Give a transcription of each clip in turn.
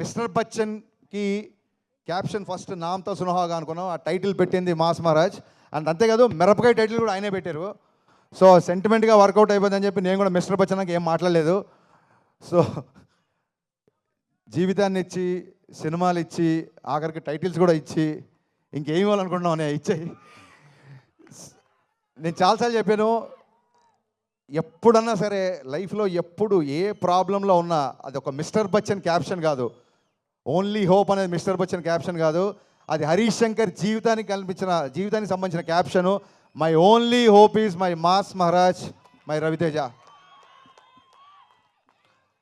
Mister బచ్చన్కి caption first నామ్తో సునహాగా అనుకున్నాం. ఆ టైటిల్ పెట్టింది మాస్ మహారాజ్. అండ్ అంతేకాదు మిరపకాయ టైటిల్ కూడా ఆయనే పెట్టారు. సో సెంటిమెంట్గా వర్కౌట్ అయిపోయిందని చెప్పి నేను కూడా మిస్టర్ బచ్చన్కి ఏం మాట్లాడలేదు. సో జీవితాన్ని ఇచ్చి సినిమాలు ఇచ్చి ఆఖరికి టైటిల్స్ కూడా ఇచ్చి ఇంకేం ఇవ్వాలనుకుంటున్నావు అనే ఇచ్చాయి నేను చాలాసార్లు చెప్పాను ఎప్పుడన్నా సరే లైఫ్లో ఎప్పుడు ఏ ప్రాబ్లంలో ఉన్నా అది ఒక మిస్టర్ బచ్చన్ క్యాప్షన్ కాదు. ఓన్లీ హోప్ అనేది మిస్టర్ బచ్చన్ క్యాప్షన్ కాదు. అది హరీష్ శంకర్ జీవితానికి కల్పించిన జీవితానికి సంబంధించిన caption my only hope is my mass Maharaj my Raviteja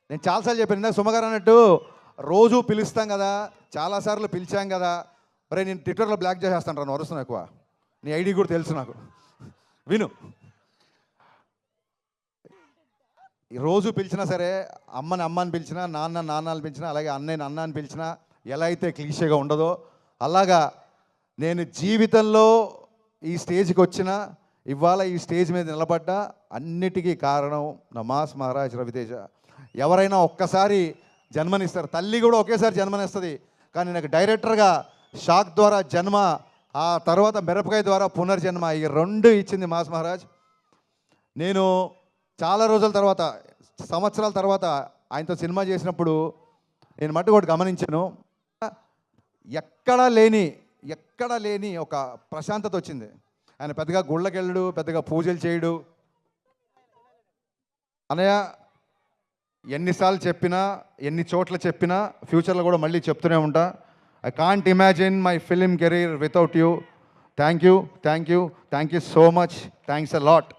నేను చాలాసార్లు చెప్పాను ఇందాక సుమగారు అన్నట్టు రోజు పిలుస్తాం కదా చాలాసార్లు పిలిచాం కదా. మరి నేను ట్విట్టర్లో బ్లాక్ చేసేస్తాను రాను వరుస ఎక్కువ. నీ ఐడి కూడా తెలుసు నాకు. విను ఈ రోజు పిలిచినా సరే అమ్మని అమ్మని పిలిచినా నాన్న నాన్న అని పిలిచినా అలాగే అన్నయ్య అన్న అని పిలిచినా ఎలా అయితే క్లీషేగా ఉండదో అలాగా నేను జీవితంలో ఈ స్టేజ్కి వచ్చిన ఇవాళ ఈ స్టేజ్ మీద నిలబడ్డా అన్నిటికీ కారణం నా మాస్ మహారాజ్ రవితేజ. ఎవరైనా ఒక్కసారి జన్మనిస్తారు. తల్లి కూడా ఒకేసారి జన్మనిస్తుంది. కానీ నాకు డైరెక్టర్గా షాక్ ద్వారా జన్మ ఆ తర్వాత మిరపకాయ ద్వారా పునర్జన్మ ఈ రెండు ఇచ్చింది మాస్ మహారాజ్. నేను చాలా రోజుల తర్వాత సంవత్సరాల తర్వాత ఆయనతో సినిమా చేసినప్పుడు నేను మట్టు ఒకటి గమనించాను. ఎక్కడా లేని ఎక్కడా లేని ఒక ప్రశాంతత వచ్చింది. ఆయన పెద్దగా గుళ్ళకెళ్ళడు పెద్దగా పూజలు చేయడు. అనయ్య ఎన్నిసార్లు చెప్పినా ఎన్ని చోట్ల చెప్పినా ఫ్యూచర్లో కూడా మళ్ళీ చెప్తూనే ఉంటా. I can't imagine my film career without you thank you thank you thank you so much thanks a lot